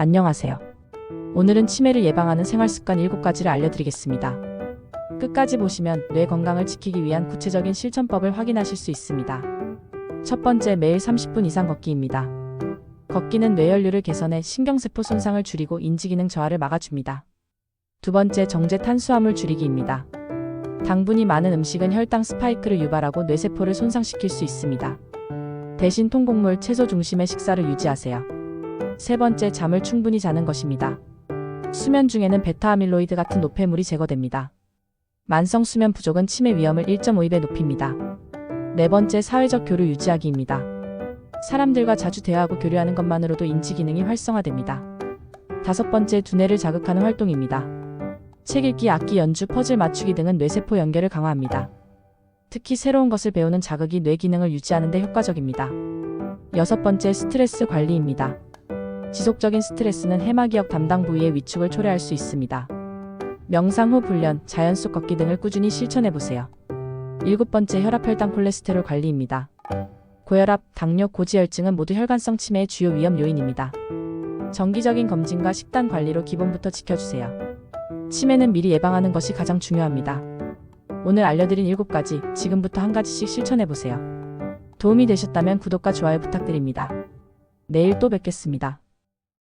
안녕하세요. 오늘은 치매를 예방하는 생활 습관 7가지를 알려드리겠습니다. 끝까지 보시면 뇌 건강을 지키기 위한 구체적인 실천법을 확인하실 수 있습니다. 첫 번째, 매일 30분 이상 걷기입니다. 걷기는 뇌혈류를 개선해 신경세포 손상을 줄이고 인지기능 저하를 막아줍니다. 두 번째, 정제 탄수화물 줄이기입니다. 당분이 많은 음식은 혈당 스파이크를 유발하고 뇌세포를 손상시킬 수 있습니다. 대신 통곡물, 채소 중심의 식사를 유지하세요. 세 번째, 잠을 충분히 자는 것입니다. 수면 중에는 베타아밀로이드 같은 노폐물이 제거됩니다. 만성 수면 부족은 치매 위험을 1.5배 높입니다. 네 번째, 사회적 교류 유지하기입니다. 사람들과 자주 대화하고 교류하는 것만으로도 인지 기능이 활성화됩니다. 다섯 번째, 두뇌를 자극하는 활동입니다. 책 읽기, 악기 연주, 퍼즐 맞추기 등은 뇌세포 연결을 강화합니다. 특히 새로운 것을 배우는 자극이 뇌 기능을 유지하는 데 효과적입니다. 여섯 번째, 스트레스 관리입니다. 지속적인 스트레스는 해마기역 담당 부위의 위축을 초래할 수 있습니다. 명상 후 훈련, 자연 속 걷기 등을 꾸준히 실천해 보세요. 일곱 번째, 혈압, 혈당, 콜레스테롤 관리입니다. 고혈압, 당뇨, 고지혈증은 모두 혈관성 치매의 주요 위험 요인입니다. 정기적인 검진과 식단 관리로 기본부터 지켜주세요. 치매는 미리 예방하는 것이 가장 중요합니다. 오늘 알려드린 7가지 지금부터 한 가지씩 실천해 보세요. 도움이 되셨다면 구독과 좋아요 부탁드립니다. 내일 또 뵙겠습니다.